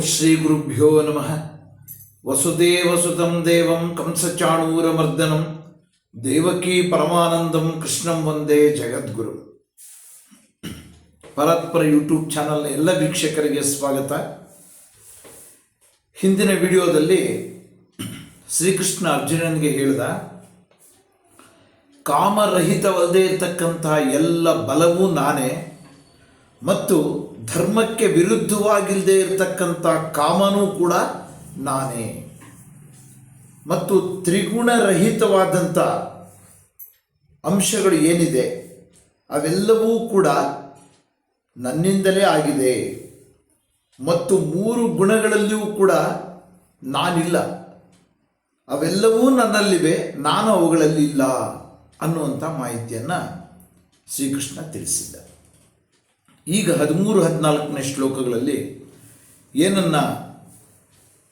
ಶ್ರೀ ಗುರುಭ್ಯೋ ನಮಃ. ವಸುದೇವಸುತಂ ದೇವಂ ಕಂಸಚಾಣೂರಮರ್ದನಂ. ದೇವಕೀ ಪರಮಾನಂದಂ ಕೃಷ್ಣಂ ವಂದೇ ಜಗದ್ಗುರು. ಪರತ್ಪರ ಯೂಟ್ಯೂಬ್ ಚಾನಲ್ನ ಎಲ್ಲ ವೀಕ್ಷಕರಿಗೆ ಸ್ವಾಗತ. ಹಿಂದಿನ ವಿಡಿಯೋದಲ್ಲಿ ಶ್ರೀಕೃಷ್ಣ ಅರ್ಜುನನಿಗೆ ಹೇಳಿದ, ಕಾಮರಹಿತವಲ್ಲದೇ ಇರತಕ್ಕಂತಹ ಎಲ್ಲ ಬಲವೂ ನಾನೇ. ಮತ್ತು ಧರ್ಮಕ್ಕೆ ವಿರುದ್ಧವಾಗಿಲ್ಲದೆ ಇರತಕ್ಕಂಥ ಕಾಮನೂ ಕೂಡ ನಾನೇ. ಮತ್ತು ತ್ರಿಗುಣರಹಿತವಾದಂಥ ಅಂಶಗಳು ಏನಿದೆ? ಅವೆಲ್ಲವೂ ಕೂಡ ನನ್ನಿಂದಲೇ ಆಗಿದೆ. ಮತ್ತು ಮೂರು ಗುಣಗಳಲ್ಲಿಯೂ ಕೂಡ ನಾನಿಲ್ಲ. ಅವೆಲ್ಲವೂ ನನ್ನಲ್ಲಿವೆ, ನಾನು ಅವುಗಳಲ್ಲಿ ಇಲ್ಲ ಅನ್ನುವಂಥ ಮಾಹಿತಿಯನ್ನು ಶ್ರೀಕೃಷ್ಣ ತಿಳಿಸಿದ್ದ ಈಗ ಹದಿಮೂರು, ಹದಿನಾಲ್ಕನೇ ಶ್ಲೋಕಗಳಲ್ಲಿ ಏನನ್ನ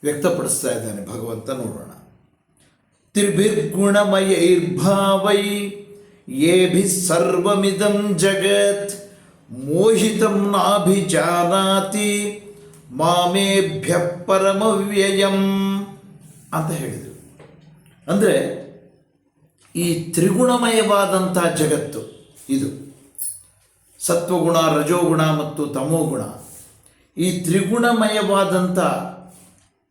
ವ್ಯಕ್ತಪಡಿಸ್ತಾ ಇದ್ದಾನೆ ಭಗವಂತ ನೋಡೋಣ. ತ್ರಿಭಿರ್ಗುಣಮಯೈರ್ಭಾವೈ ಏಭಿ ಸರ್ವಮಿದಂ ಜಗತ್ ಮೋಹಿತಂ ನಾಭಿಜಾನಾತಿ ಮಾಮೇಭ್ಯ ಪರಮವ್ಯಯಂ ಅಂತ ಹೇಳಿದರು. ಅಂದರೆ ಈ ತ್ರಿಗುಣಮಯವಾದಂಥ ಜಗತ್ತು ಇದು. ಸತ್ವಗುಣ, ರಜೋಗುಣ ಮತ್ತು ತಮೋಗುಣ. ಈ ತ್ರಿಗುಣಮಯವಾದಂಥ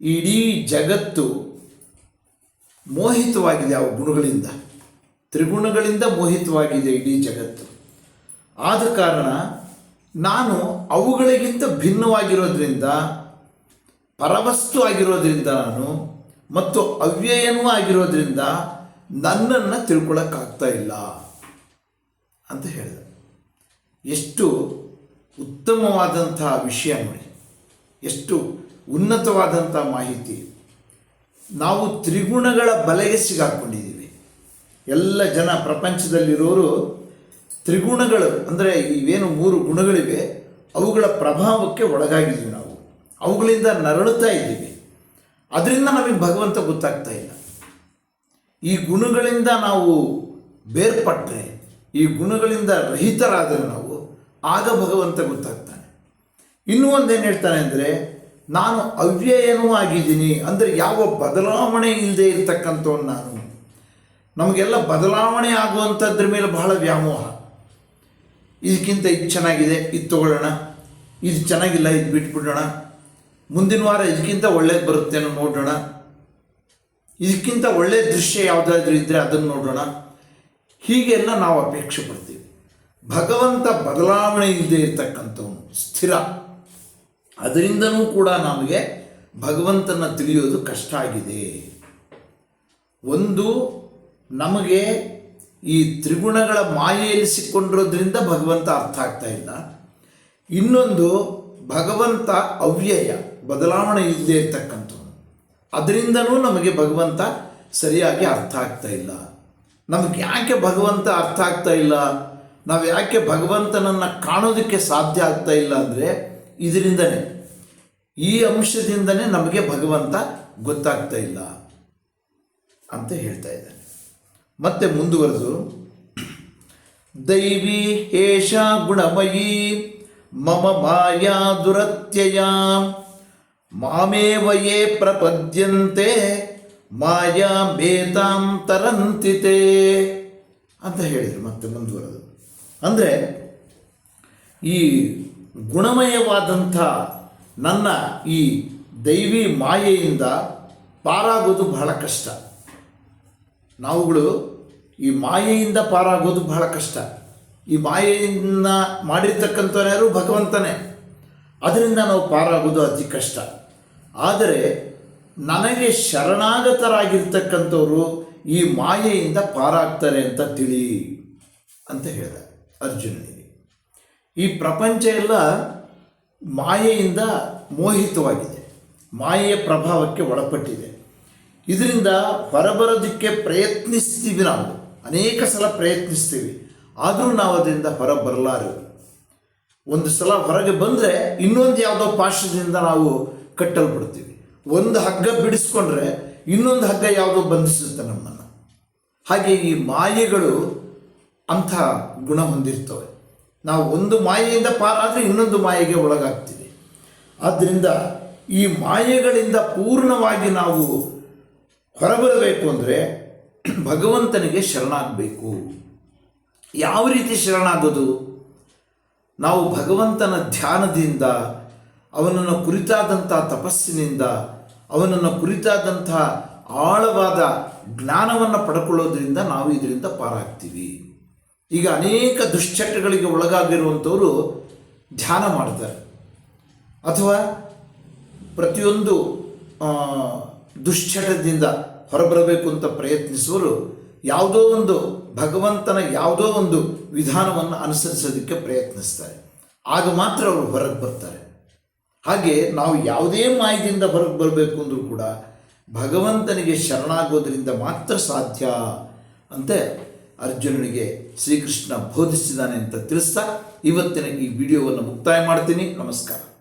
ಇಡೀ ಜಗತ್ತು ಮೋಹಿತವಾಗಿದೆ ಅವು ಗುಣಗಳಿಂದ. ತ್ರಿಗುಣಗಳಿಂದ ಮೋಹಿತವಾಗಿದೆ ಇಡೀ ಜಗತ್ತು. ಆದ ಕಾರಣ ನಾನು ಅವುಗಳಿಗಿಂತ ಭಿನ್ನವಾಗಿರೋದ್ರಿಂದ, ಪರವಸ್ತು ಆಗಿರೋದ್ರಿಂದ ನಾನು ಮತ್ತು ಅವ್ಯಯನೂ ಆಗಿರೋದ್ರಿಂದ ನನ್ನನ್ನು ತಿಳ್ಕೊಳ್ಳೋಕ್ಕಾಗ್ತಾ ಇಲ್ಲ ಅಂತ ಹೇಳಿದೆ. ಎಷ್ಟು ಉತ್ತಮವಾದಂತಹ ವಿಷಯ ನೋಡಿ. ಎಷ್ಟು ಉನ್ನತವಾದಂಥ ಮಾಹಿತಿ. ನಾವು ತ್ರಿಗುಣಗಳ ಬಲೆಗೆ ಸಿಗಾಕೊಂಡಿದ್ದೀವಿ. ಎಲ್ಲ ಜನ ಪ್ರಪಂಚದಲ್ಲಿರೋರು ತ್ರಿಗುಣಗಳು, ಅಂದರೆ ಇವೇನು ಮೂರು ಗುಣಗಳಿವೆ, ಅವುಗಳ ಪ್ರಭಾವಕ್ಕೆ ಒಳಗಾಗಿದ್ದೀವಿ ನಾವು. ಅವುಗಳಿಂದ ನರಳುತ್ತಾ ಇದ್ದೀವಿ. ಅದರಿಂದ ನಮಗೆ ಭಗವಂತ ಗೊತ್ತಾಗ್ತಾ ಇಲ್ಲ. ಈ ಗುಣಗಳಿಂದ ನಾವು ಬೇರ್ಪಟ್ಟರೆ ಈ ಗುಣಗಳಿಂದ ರಹಿತರಾದರೆ ನಾವು ಆಗ ಭಗವಂತ ಗೊತ್ತಾಗ್ತಾನೆ. ಇನ್ನೂ ಒಂದೇನು ಹೇಳ್ತಾನೆ ಅಂದರೆ, ನಾನು ಅವ್ಯಯನೂ ಆಗಿದ್ದೀನಿ, ಅಂದರೆ ಯಾವ ಬದಲಾವಣೆ ಇಲ್ಲದೆ ಇರತಕ್ಕಂಥವನು ನಾನು. ನಮಗೆಲ್ಲ ಬದಲಾವಣೆ ಆಗುವಂಥದ್ರ ಮೇಲೆ ಬಹಳ ವ್ಯಾಮೋಹ. ಇದಕ್ಕಿಂತ ಇದು ಚೆನ್ನಾಗಿದೆ, ಇದು ತಗೊಳ್ಳೋಣ. ಇದು ಚೆನ್ನಾಗಿಲ್ಲ, ಇದು ಬಿಟ್ಬಿಡೋಣ. ಮುಂದಿನ ವಾರ ಇದಕ್ಕಿಂತ ಒಳ್ಳೇದು ಬರುತ್ತೇನೋ ನೋಡೋಣ. ಇದಕ್ಕಿಂತ ಒಳ್ಳೆಯ ದೃಶ್ಯ ಯಾವುದಾದ್ರೂ ಇದ್ದರೆ ಅದನ್ನು ನೋಡೋಣ. ಹೀಗೆಲ್ಲ ನಾವು ಅಪೇಕ್ಷೆ ಭಗವಂತ ಬದಲಾವಣೆ ಇಲ್ಲದೆ ಇರತಕ್ಕಂಥವನು, ಸ್ಥಿರ. ಅದರಿಂದನೂ ಕೂಡ ನಮಗೆ ಭಗವಂತನ ತಿಳಿಯೋದು ಕಷ್ಟ ಆಗಿದೆ. ಒಂದು, ನಮಗೆ ಈ ತ್ರಿಗುಣಗಳ ಮಾಯೆಯಲ್ಲಿ ಭಗವಂತ ಅರ್ಥ ಆಗ್ತಾ ಇಲ್ಲ. ಇನ್ನೊಂದು, ಭಗವಂತ ಅವ್ಯಯ, ಬದಲಾವಣೆ ಇಲ್ಲದೆ ಇರತಕ್ಕಂಥವನು. ಅದರಿಂದನೂ ನಮಗೆ ಭಗವಂತ ಸರಿಯಾಗಿ ಅರ್ಥ ಆಗ್ತಾ ಇಲ್ಲ. ನಮಗೆ ಯಾಕೆ ಭಗವಂತ ಅರ್ಥ ಆಗ್ತಾ ಇಲ್ಲ? ನಾವು ಯಾಕೆ ಭಗವಂತನನ್ನು ಕಾಣೋದಕ್ಕೆ ಸಾಧ್ಯ ಆಗ್ತಾ ಇಲ್ಲ ಅಂದರೆ ಇದರಿಂದನೇ. ಈ ಅಂಶದಿಂದನೇ ನಮಗೆ ಭಗವಂತ ಗೊತ್ತಾಗ್ತಾ ಇಲ್ಲ ಅಂತ ಹೇಳ್ತಾ ಇದ್ದಾನೆ ಮತ್ತೆ ಮುಂದುವರೆದು. ದೈವಿ ಏಷ ಗುಣಮಯಿ ಮಮ ಮಾಯಾ ದುರತ್ಯಯ. ಮಾಮೇವಯೇ ಪ್ರಪದ್ಯಂತೆ ಮಾಯಾ ಬೇತಾಂ ತರಂತಿತೆ ಅಂತ ಹೇಳಿದರು ಮತ್ತೆ ಮುಂದುವರೆದು. ಅಂದರೆ ಈ ಗುಣಮಯವಾದಂಥ ನನ್ನ ಈ ದೈವಿ ಮಾಯೆಯಿಂದ ಪಾರಾಗೋದು ಬಹಳ ಕಷ್ಟ. ನಾವುಗಳು ಈ ಮಾಯೆಯಿಂದ ಪಾರಾಗೋದು ಬಹಳ ಕಷ್ಟ. ಈ ಮಾಯೆಯಿಂದ ಮಾಡಿರ್ತಕ್ಕಂಥವ್ರು ಭಗವಂತನೇ. ಅದರಿಂದ ನಾವು ಪಾರಾಗೋದು ಅತಿ ಕಷ್ಟ. ಆದರೆ ನನಗೆ ಶರಣಾಗತರಾಗಿರ್ತಕ್ಕಂಥವರು ಈ ಮಾಯೆಯಿಂದ ಪಾರಾಗ್ತಾರೆ ಅಂತ ತಿಳಿ ಅಂತ ಹೇಳಿದ. ಅರ್ಜುನನಿಗೆ. ಈ ಪ್ರಪಂಚ ಎಲ್ಲ ಮಾಯೆಯಿಂದ ಮೋಹಿತವಾಗಿದೆ. ಮಾಯೆಯ ಪ್ರಭಾವಕ್ಕೆ ಒಳಪಟ್ಟಿದೆ. ಇದರಿಂದ ಹೊರಬರೋದಕ್ಕೆ ಪ್ರಯತ್ನಿಸ್ತೀವಿ ನಾವು. ಅನೇಕ ಸಲ ಪ್ರಯತ್ನಿಸ್ತೀವಿ. ಆದರೂ ನಾವು ಅದರಿಂದ ಹೊರ ಬರಲಾರೆವು ಒಂದು ಸಲ ಹೊರಗೆ ಬಂದರೆ ಇನ್ನೊಂದು ಯಾವುದೋ ಪಾಶದಿಂದ ನಾವು ಕಟ್ಟಲ್ಪಡ್ತೀವಿ. ಒಂದು ಹಗ್ಗ ಬಿಡಿಸ್ಕೊಂಡ್ರೆ ಇನ್ನೊಂದು ಹಗ್ಗ ಯಾವುದೋ ಬಂಧಿಸುತ್ತೆ ನಮ್ಮನ್ನು. ಹಾಗೆ ಈ ಮಾಯೆಗಳು ಅಂಥ ಗುಣ ಹೊಂದಿರ್ತವೆ. ನಾವು ಒಂದು ಮಾಯೆಯಿಂದ ಪಾರಾದರೆ ಇನ್ನೊಂದು ಮಾಯೆಗೆ ಒಳಗಾಗ್ತೀವಿ. ಆದ್ದರಿಂದ ಈ ಮಾಯೆಗಳಿಂದ ಪೂರ್ಣವಾಗಿ ನಾವು ಹೊರಬರಬೇಕು ಅಂದರೆ ಭಗವಂತನಿಗೆ ಶರಣಾಗಬೇಕು. ಯಾವ ರೀತಿ ಶರಣಾಗೋದು? ನಾವು ಭಗವಂತನ ಧ್ಯಾನದಿಂದ, ಅವನನ್ನು ಕುರಿತಾದಂಥ ತಪಸ್ಸಿನಿಂದ, ಅವನನ್ನು ಕುರಿತಾದಂಥ ಆಳವಾದ ಜ್ಞಾನವನ್ನು ಪಡ್ಕೊಳ್ಳೋದ್ರಿಂದ ನಾವು ಇದರಿಂದ ಪಾರಾಗ್ತೀವಿ. ಈಗ ಅನೇಕ ದುಶ್ಚಟಗಳಿಗೆ ಒಳಗಾಗಿರುವಂಥವರು ಧ್ಯಾನ ಮಾಡ್ತಾರೆ. ಅಥವಾ ಪ್ರತಿಯೊಂದು ದುಶ್ಚಟದಿಂದ ಹೊರಬರಬೇಕು ಅಂತ ಪ್ರಯತ್ನಿಸುವರು ಯಾವುದೋ ಒಂದು ಭಗವಂತನ ಯಾವುದೋ ಒಂದು ವಿಧಾನವನ್ನು ಅನುಸರಿಸೋದಕ್ಕೆ ಪ್ರಯತ್ನಿಸ್ತಾರೆ. ಆಗ ಮಾತ್ರ ಅವರು ಹೊರಗೆ ಬರ್ತಾರೆ. ಹಾಗೆ ನಾವು ಯಾವುದೇ ಮಾಯದಿಂದ ಹೊರಗೆ ಬರಬೇಕು ಅಂದರೂ ಕೂಡ ಭಗವಂತನಿಗೆ ಶರಣಾಗೋದರಿಂದ ಮಾತ್ರ ಸಾಧ್ಯ ಅಂತ ಅರ್ಜುನನಿಗೆ ಶ್ರೀಕೃಷ್ಣ ಬೋಧಿಸಿದ್ದಾನೆ ಅಂತ ತಿಳಿಸ್ತಾ ಇವತ್ತಿನ ಈ ವಿಡಿಯೋವನ್ನು ಮುಕ್ತಾಯ ಮಾಡ್ತೀನಿ. ನಮಸ್ಕಾರ.